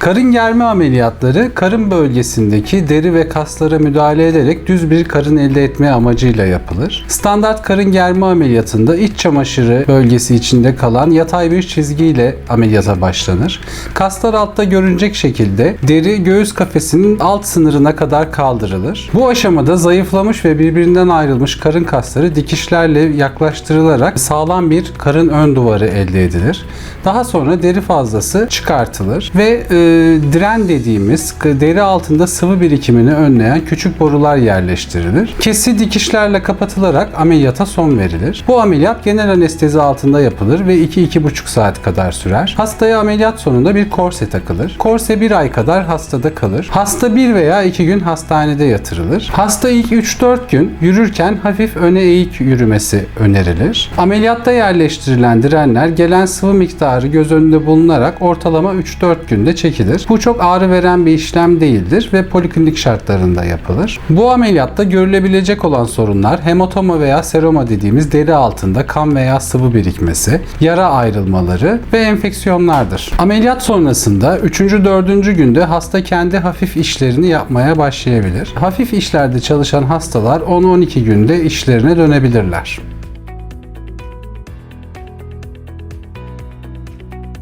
Karın germe ameliyatları karın bölgesindeki deri ve kaslara müdahale ederek düz bir karın elde etme amacıyla yapılır. Standart karın germe ameliyatında iç çamaşırı bölgesi içinde kalan yatay bir çizgiyle ameliyata başlanır. Kaslar altta görünecek şekilde deri göğüs kafesinin alt sınırına kadar kaldırılır. Bu aşamada zayıflamış ve birbirinden ayrılmış karın kasları dikişlerle yaklaştırılarak sağlam bir karın ön duvarı elde edilir. Daha sonra deri fazlası çıkartılır ve e, diren dediğimiz deri altında sıvı birikimini önleyen küçük borular yerleştirilir. Kesi dikişlerle kapatılarak ameliyata son verilir. Bu ameliyat genel anestezi altında yapılır ve 2-2,5 saat kadar sürer. Hastaya ameliyat sonunda bir korse takılır. Korse bir ay kadar hastada kalır. Hasta bir veya iki gün hastanede yatırılır. Hasta ilk 3-4 gün yürürken hafif öne eğik yürümesi önerilir. Ameliyatta yerleştirilen direnler gelen sıvı miktarı göz önünde bulunarak ortalama 3-4 günde çekilir. Bu çok ağrı veren bir işlem değildir ve poliklinik şartlarında yapılır. Bu ameliyatta görülebilecek olan sorunlar hematoma veya seroma dediğimiz deri altında kan veya sıvı birikmesi, yara ayrılmaları ve enfeksiyonlardır. Ameliyat sonrasında 3. 4. günde hasta kendi hafif işlerini yapmaya başlayabilir. Hafif işlerde çalışan hastalar 10-12 günde işlerine dönebilirler.